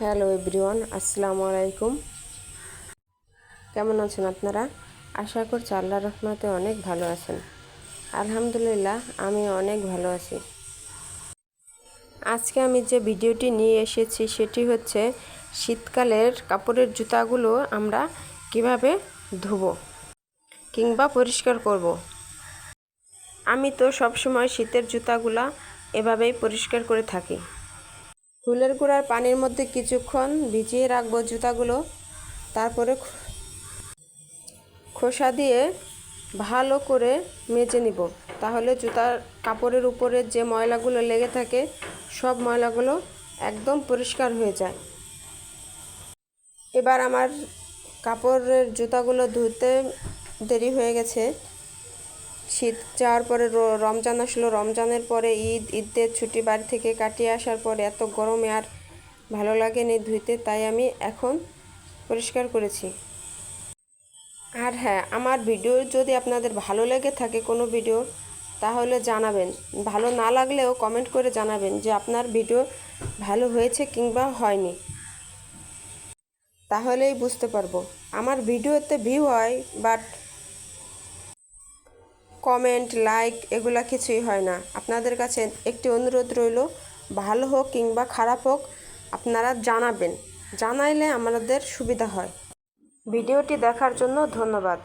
Hello everyone, আসসালামু আলাইকুম। কেমন আছেন আপনারা? আশা করছি আল্লাহ রহমতে অনেক ভালো আছেন। আলহামদুলিল্লাহ, আমি অনেক ভালো আছি। আজকে আমি যে ভিডিওটি নিয়ে এসেছি, সেটি হচ্ছে শীতকালের কাপড়ের জুতাগুলো আমরা কীভাবে ধুবো কিংবা পরিষ্কার করব। আমি তো সবসময় শীতের জুতাগুলা এভাবেই পরিষ্কার করে থাকি। ফুলের গুঁড়ার পানির মধ্যে কিছুক্ষণ ভিজিয়ে রাখব জুতাগুলো। তারপরে খোসা দিয়ে ভালো করে মেজে নিব। তাহলে জুতার কাপড়ের উপরে যে ময়লাগুলো লেগে থাকে, সব ময়লাগুলো একদম পরিষ্কার হয়ে যায়। এবার আমার কাপড়ের জুতাগুলো ধুতে দেরি হয়ে গেছে। শীত যাওয়ার পরে রমজান আসলো। রমজানের পরে ঈদ, ঈদের ছুটি বাড়ি থেকে কাটিয়ে আসার পরে এত গরমে আর ভালো লাগেনি ধুইতে, তাই আমি এখন পরিষ্কার করেছি। আর হ্যাঁ আমার ভিডিও যদি আপনাদের ভালো লেগে থাকে কোনো ভিডিও, তাহলে জানাবেন। ভালো না লাগলেও কমেন্ট করে জানাবেন যে আপনার ভিডিও ভালো হয়েছে কিংবা হয়নি। তাহলেই বুঝতে পারব। আমার ভিডিওতে ভিউ হয় বাট কমেন্ট লাইক এগুলা কিছুই হয় না। আপনাদের কাছে একটি অনুরোধ রইল, ভালো হোক কিংবা খারাপ হোক, আপনারা জানাবেন। জানাইলে আমাদের সুবিধা হয়। ভিডিওটি দেখার জন্য ধন্যবাদ।